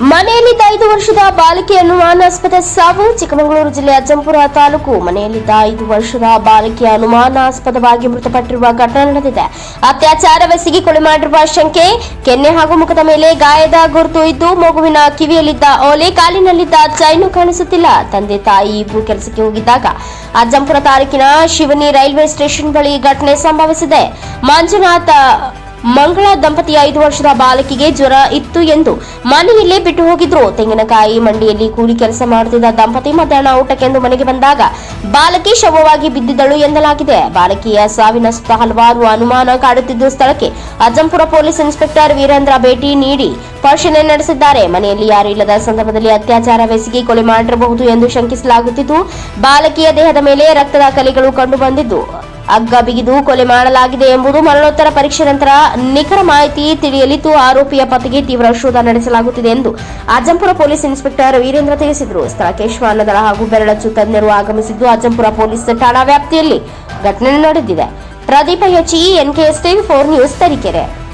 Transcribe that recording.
ಮನೆಯಲ್ಲಿದ್ದ ಐದು ವರ್ಷದ ಬಾಲಕಿ ಅನುಮಾನಾಸ್ಪದ ಸಾವು ಚಿಕ್ಕಮಗಳೂರು ಜಿಲ್ಲೆ ಅಜ್ಜಂಪುರ ತಾಲೂಕು. ಮನೆಯಲ್ಲಿದ್ದ ಐದು ವರ್ಷದ ಬಾಲಕಿ ಅನುಮಾನಾಸ್ಪದವಾಗಿ ಮೃತಪಟ್ಟಿರುವ ಘಟನೆ ನಡೆದಿದೆ. ಅತ್ಯಾಚಾರವೆಸಗಿ ಕೊಲೆ ಮಾಡಿರುವ ಶಂಕೆ, ಕೆನ್ನೆ ಹಾಗೂ ಮುಖದ ಮೇಲೆ ಗಾಯದ ಗುರುತು ಇದ್ದು ಮಗುವಿನ ಕಿವಿಯಲ್ಲಿದ್ದ ಓಲೆ, ಕಾಲಿನಲ್ಲಿದ್ದ ಚೈನು ಕಾಣಿಸುತ್ತಿಲ್ಲ. ತಂದೆ ತಾಯಿ ಇಬ್ಬರು ಕೆಲಸಕ್ಕೆ ಹೋಗಿದ್ದಾಗ ಅಜ್ಜಂಪುರ ತಾಲೂಕಿನ ಶಿವನಿ ರೈಲ್ವೆ ಸ್ಟೇಷನ್ ಬಳಿ ಘಟನೆ ಸಂಭವಿಸಿದೆ. ಮಂಜುನಾಥ ಮಂಗಳ ದಂಪತಿ ಐದು ವರ್ಷದ ಬಾಲಕಿಗೆ ಜ್ವರ ಇತ್ತು ಎಂದು ಮನೆಯಲ್ಲೇ ಬಿಟ್ಟು ಹೋಗಿದ್ರು. ತೆಂಗಿನಕಾಯಿ ಮಂಡಿಯಲ್ಲಿ ಕೂಲಿ ಕೆಲಸ ಮಾಡುತ್ತಿದ್ದ ದಂಪತಿ ಮಧ್ಯಾಹ್ನ ಊಟಕ್ಕೆಂದು ಮನೆಗೆ ಬಂದಾಗ ಬಾಲಕಿ ಶವವಾಗಿ ಬಿದ್ದಿದ್ದಳು ಎನ್ನಲಾಗಿದೆ. ಬಾಲಕಿಯ ಸಾವಿನ ಸುತ್ತ ಹಲವಾರು ಅನುಮಾನ ಕಾಡುತ್ತಿದ್ದು ಸ್ಥಳಕ್ಕೆ ಅಜ್ಜಂಪುರ ಪೊಲೀಸ್ ಇನ್ಸ್ಪೆಕ್ಟರ್ ವೀರೇಂದ್ರ ಭೇಟಿ ನೀಡಿ ಪರಿಶೀಲನೆ ನಡೆಸಿದ್ದಾರೆ. ಮನೆಯಲ್ಲಿ ಯಾರು ಇಲ್ಲದ ಸಂದರ್ಭದಲ್ಲಿ ಅತ್ಯಾಚಾರವೆಸಗಿ ಕೊಲೆ ಮಾಡಿರಬಹುದು ಎಂದು ಶಂಕಿಸಲಾಗುತ್ತಿದ್ದು, ಬಾಲಕಿಯ ದೇಹದ ಮೇಲೆ ರಕ್ತದ ಕಲೆಗಳು ಕಂಡು ಬಂದಿದ್ದು ಹಗ್ಗ ಬಿಗಿದು ಕೊಲೆ ಮಾಡಲಾಗಿದೆ ಎಂಬುದು ಮರಣೋತ್ತರ ಪರೀಕ್ಷೆ ನಂತರ ನಿಖರ ಮಾಹಿತಿ ತಿಳಿಯಲಿದ್ದು ಆರೋಪಿಯ ಪತಿಗೆ ತೀವ್ರ ಶೋಧ ನಡೆಸಲಾಗುತ್ತಿದೆ ಎಂದು ಅಜ್ಜಂಪುರ ಪೊಲೀಸ್ ಇನ್ಸ್ಪೆಕ್ಟರ್ ವೀರೇಂದ್ರ ತಿಳಿಸಿದರು. ಸ್ಥಳಕ್ಕೆ ಶ್ವಾನದಳ ಹಾಗೂ ಬೆರಳಚ್ಚು ತಜ್ಞರು ಆಗಮಿಸಿದ್ದು ಅಜ್ಜಂಪುರ ಪೊಲೀಸ್ ಠಾಣಾ ವ್ಯಾಪ್ತಿಯಲ್ಲಿ ಘಟನೆ ನಡೆದಿದೆ. Pradeep HE, NKS TV four news Tarikere.